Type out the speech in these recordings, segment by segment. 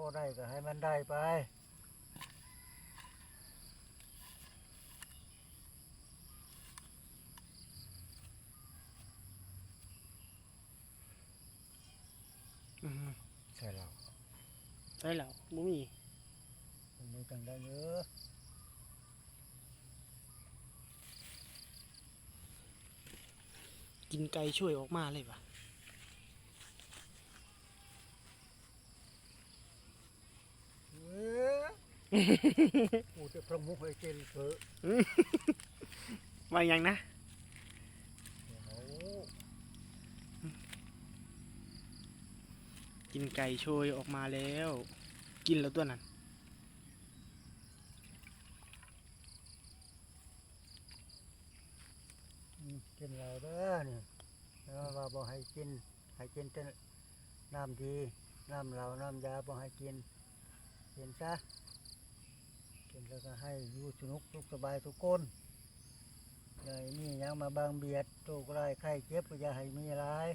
อได้ก็ให้มันได้ไป อืมใช่แล้วได้แล้วบ่มีมันมีจังได้เยอะกินไก่ช่วยออกมาเลยปะ เอ้ ยกูจะประมุขให้กินเถอะว่าหยังนะเอากินไก่ช่วยออกมาแล้ว กินแล้วตัวนั้นอืมกินแล้วเด้อนี่แล้วว่าบ่ให้กิน ให้กินแต่น้ำดี น้ำเหล้าน้ำยาบ่ให้กินกินซะ กินแล้วก็ให้อยู่สนุกสุขสบายทุกคนอย่าให้มีหยังมาบางเบียดโรคร้ายไข้เจ็บก็อย่าให้มีร้าย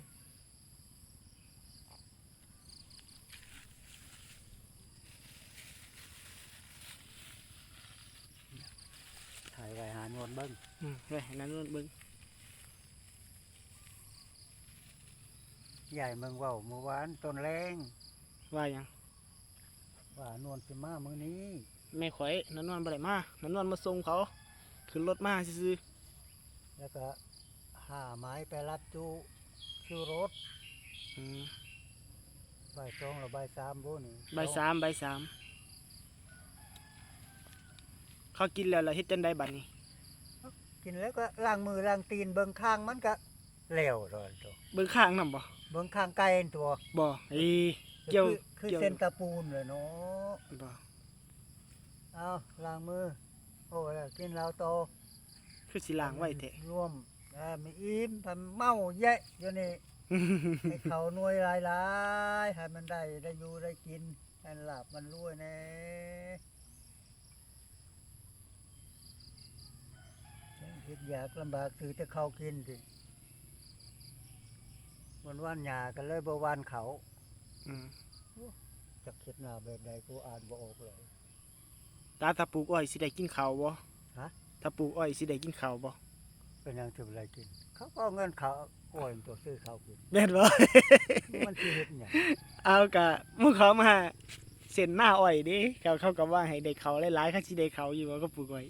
ถ่ายไว้หานวลเบิ้ง อืมเลยนั้นนู่นเบิ่งใหญ่เมืองเว้าเมื่อวานต้นแรงว่าหยังว่านวลสิมามื้อนี้ แม่ข่อยนันนวลบ่ได้มานันนวลมาส่งเขาขึ้นรถมาซื่อแล้วก็หาไม้ไปรับจูจูรถๆอืมใบายสองหรือใบายสามบุนี่ใบายสามใบายสามเขากินแล้วล่ะเฮ็ดจังไดบัดนี้ กินแล้วก็ล้างมือล้างตีนเบิ่งข้างมันก็แล้วตอนตัวเบิ่งข้างนำบ่เบิ่งข้างไก่นั่นตัวบ่เอ้ย เกี่ยวคือคือเกี่ยว เส้นตะปูนเลยเนาะบ่ เอาล้างมือ โอ้แล้วกินแล้วโตคือสิล้างไว้แท้ร่วมอ่ามีอิ่มทำเมาแยะอยู่นี่ ให้เขาหน่วยหลายๆให้มันได้ได้อยู่ได้กินให้หลับมันรวยแน่คิดอยากลำบากถือแต่เขากินสิวันวันหยากันเลยบวานเขาอืมจะคิดหน้าแบบใดกูอ่านบ่ออกเลย ตาถ้าปลูกอ้อยสิได้กินข้าวบ่ฮะ ถ้าปลูกอ้อยสิได้กินข้าวบ่เป็นหยังจะอะไรกิน เขาก็เอาเงินเขาโอ้ยตัวซื้อเขากิน แม่นบ่ มันชีวิตเนี่ยงเอากะมึงเขามาเส้นหน้าอ้อยดิเขาเขาก็ว่าให้ได้เขาหลายๆเขาสิได้เขาอยู่ว่าก็ปลูกอ้อย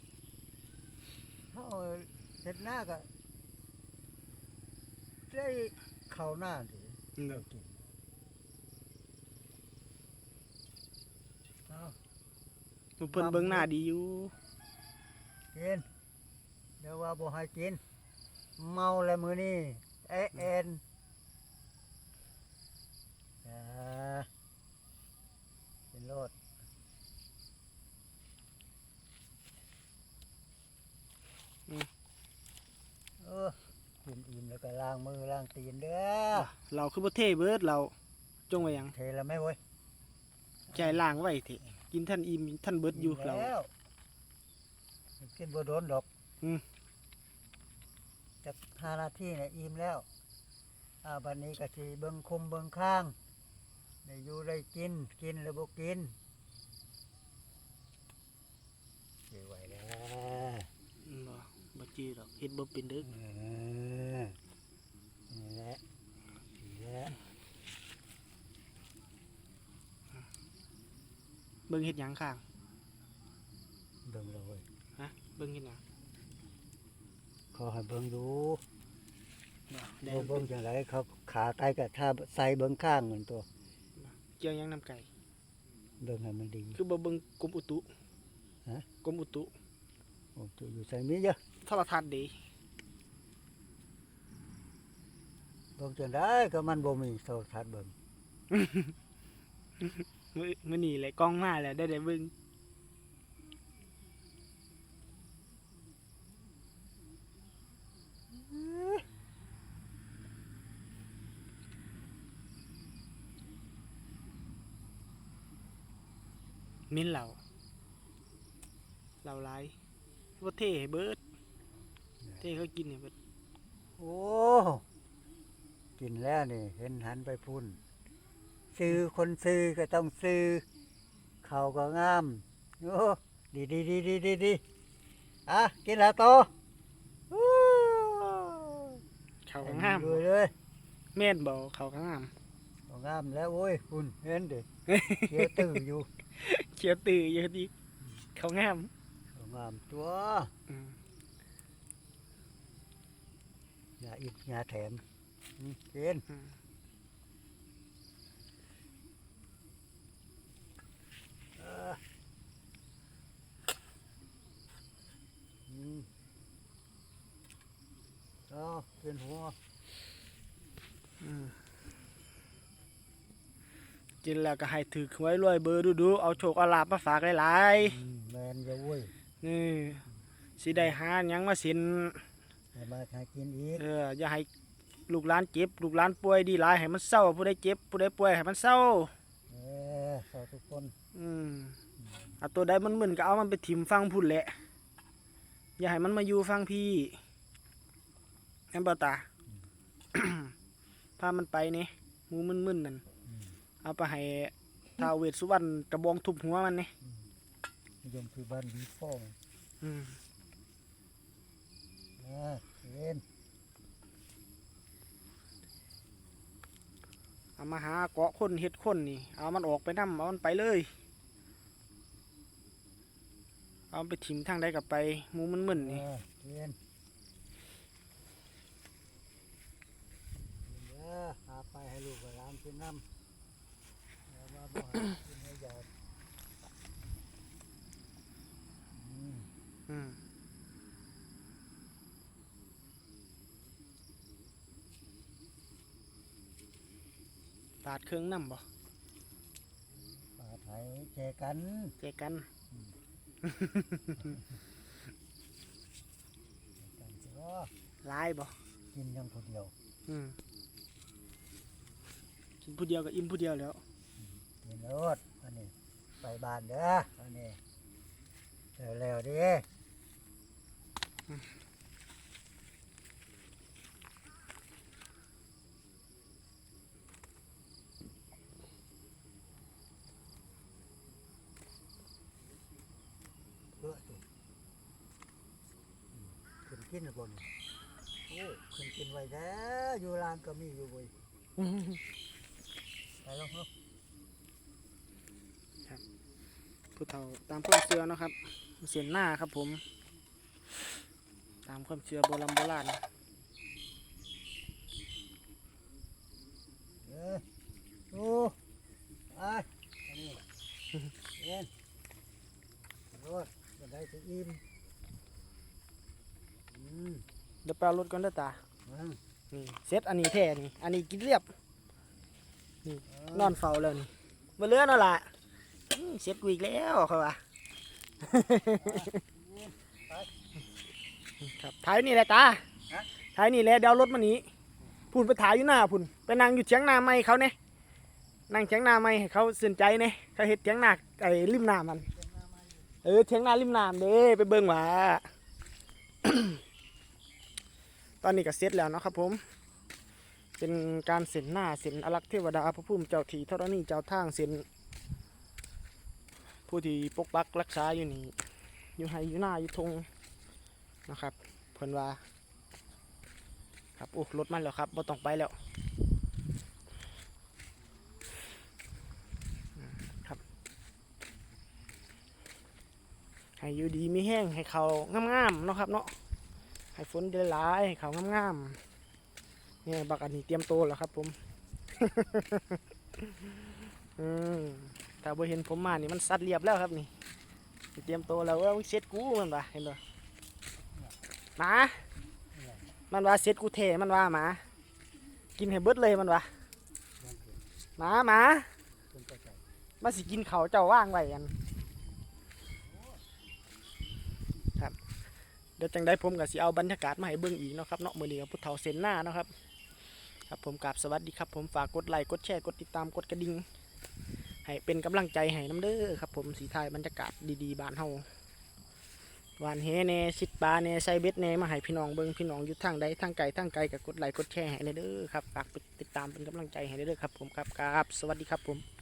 เขาเสร็จหน้าก็ได้เขาหน้าสิอืมเอากินเอา เพิ่นเบิ่งหน้าดีอยู่กินเดี๋ยวว่าบ่ให้กิน เมาแล้วมือนี่เอะเอ็นอ่าเป็นโลดเออกินอิ่มแล้วก็ล้างมือล้างตีนเด้อเราคือบ่เท่เบิดเราจงไว้หยังเทแล้วไหมเว้ยใจล้างไว้เถอะ กินท่านอิ่มท่านเบิดอยู่เรา แล้วกินบ่โดนดอกอืมจากห้านาทีเนี่ยอิ่มแล้วอ่าบันนี้ก็ทีเบิ่งคุมเบิ่งข้างได้อยู่ได้กินกินหรือบ่กินสิไหวแล้วอืมบ่บ่จื้อดอกเฮ็ดบ่เป็นเด้อเออนี่แหละนี่แหละ เบิ่งเฮ็ดหยังข้าง เบิ่งเลยฮะ เบิ่งเฮ็ดหยังขอให้เบิ่งดูบ่ได้บ่เบิ่งจังไดเขาขาไตก็ถ้าใส่เบิ่งข้างเหมือนตัว เกี่ยวหยังนํไก่ เบิ่งให้มันดี คือบ่เบิ่งกรมอุตุฮะ กรมอุตุโอ้ตัวอยู่ใส่มีเยอะโทรทัศน์ดีเบิ่งจังได้ก็มันบ่มีโทรทัศน์เบิ่ง มื้อมื้อนี้แหละกล้องมาแล้วได้ได้เบิ่งมินเหล่าเหล่าหลายบ่เท่ให้เบิดเท่เขากินให้เบิด โอ้ กินแล้วนี่ เห็นหันไปพุ่น ซื้อคนซื้อก็ต้องซื้อข้าวก็งามโอ้ดีดีดีดีดีดีอะกินแล้วโตอู้เขาก็งามดูเลยแม่นบ่เขาก็งามข้าวงามแล้วโอ้ยคุณเห็นดิเขียวตื้ออยู่เขียวตื่อเยอะดีเขางามข้าวงามตัวอืมอย่าอิดอย่าแถมอืมกิน อืม เอออืมเอาเป็นหัวอืมกินแล้วก็ให้ถือหวยรวยเบอร์ดูดูๆเอาโชคเอาลาบมาฝากหลายอืมแมนจะเว้ยๆนี่สิได้หาหยังมาสินให้มาหากินอีกเอออย่าให้ลูกหลานเจ็บ ลูกหลานป่วยดีหลายให้มันเศร้าผู้ใดเจ็บผู้ใดป่วยให้มันเศร้าเออขอ ทุกคนอืมเอาตัวใดมันมึนก็เอามันไปถิ่มฟังพุ่นแหละ อย่าให้มันมาอยู่ฟังพี่แอมเบตา พามันไปนี่หมูมึนๆนั่นอืมเอาไปให้ท้าวเวสสุวรรณกระบองทุบหัวมันนี่นิยมคือบ้านบีฟองอืม อ่าเล่น เอามาหาเกาะคนเฮ็ดคนนี่ เอามันออกไปนํเอามันไปเลย เอาไปถิ่มทางใดกับไปหมูมึนๆนี่อ่าเล่นเด้อหาไปให้ลูกกับหลานกินน้ำแล้วมาบ่ให้กินให้ยาอืม ปาดเครื่องน้ำบ่ปลาไทยแจกันเจอกันกันสิว่าหลายบ่กินอยังคนเดียวอืมกินผู้เดียวก็อิ่มผู้เดียวแล้วกินรถอันนี้ไปบ้านเด้ออันนี้เร็วเร็วๆดิ เพื่อสิอืมขึ้น กินหรือบนโอ้ขึ้นกินไว้แล้วอยู่ร้านก็มีอยู่เว้ยไปลองเนาะผู้เฒ่าตามความเชื่อเนาะครับเสียนหน้าครับผม ตามความเชื่อโบราณโบราณเออดูไปอันนี้เอ็นรถบันไดจะอิ่มอืม เดี๋ยวไปเอารถก่อนเด้อตามานี่เซตอันนี้แท้นี่ อันนี้กินเรียบนอนเฝ้าแล้วนี่บ่เหลือแล้วล่ะอื้อเสร็จกูอีกแล้วเขาว่าครับถ่ายนี่แหละตาถ่ายนี่แหละเดี๋ยวเอารถมานี้พุ่นไปถ่ายอยู่หน้าพุ่นไปนั่งอยู่เถียงนาไม้เขาเนี่ยนั่งเถียงนาไม้ให้เขาสนใจเนี่ยเขาเฮ็ดเถียงนาไอ้ริมน้ำมัน เออเถียงนาริมน้ำเด้ไปเบิ่งว่า ตอนนี้ก็เสร็จแล้วนะครับผม เป็นการเส้นหน้าเส้นอลักษ์เทวดาพระพุ่มเจ้าทีเท่านี้เจ้าทางเส้นผู้ที่ปกปักรักษาอยู่นี่อยู่ให้อยู่หน้าอยู่ทงนะครับเพิ่นว่าครับโอ้รถมันแล้วครับบ่ต้องไปแล้วครับให้อยู่ดีมีแห้งให้เขางามๆเนาะครับเนาะ ให้ฝนได้หลายให้เขางามๆเนี่ยบักอันนี้เตรียมโตแล้วครับ ผมอืมถ้าบ่เห็นผมมานี่มันสัดเรียบแล้วครับนี่เตรียมโตแล้วว่าเซ็ตกูมันว่าเห็นบ่หมามันว่าเซ็ตกูเทมันว่าหมากินให้เบิดเลยมันว่าหมาหมาขึ้นไปใจมาสิกินเขาเจ้าว่างไว้กันครับ เดี๋ยวจังได้ผมก็สิเอาบรรยากาศมาให้เบิ่งอีกเนาะครับเนาะมือนี้กับพุทธเฒ่าเซนหน้านะครับครับผมกราบสวัสดีครับ ผมฝากกดไลค์กดแชร์กดติดตามกดกระดิ่งให้เป็นกำลังใจให้น้ำเด้อครับ ผมสีไทยบรรยากาศดีๆบ้านเฮาหวานเฮแน่สิดปลาแน่ใส่เบ็ดแน่มาให้พี่น้องเบิ่งพี่น้องอยู่ทางใดทางไกลทางไกลก็กดไลค์กดแชร์ให้เด้อครับฝากติดตามเป็นกำลังใจให้เด้อครับผมครับกราบสวัสดีครับผม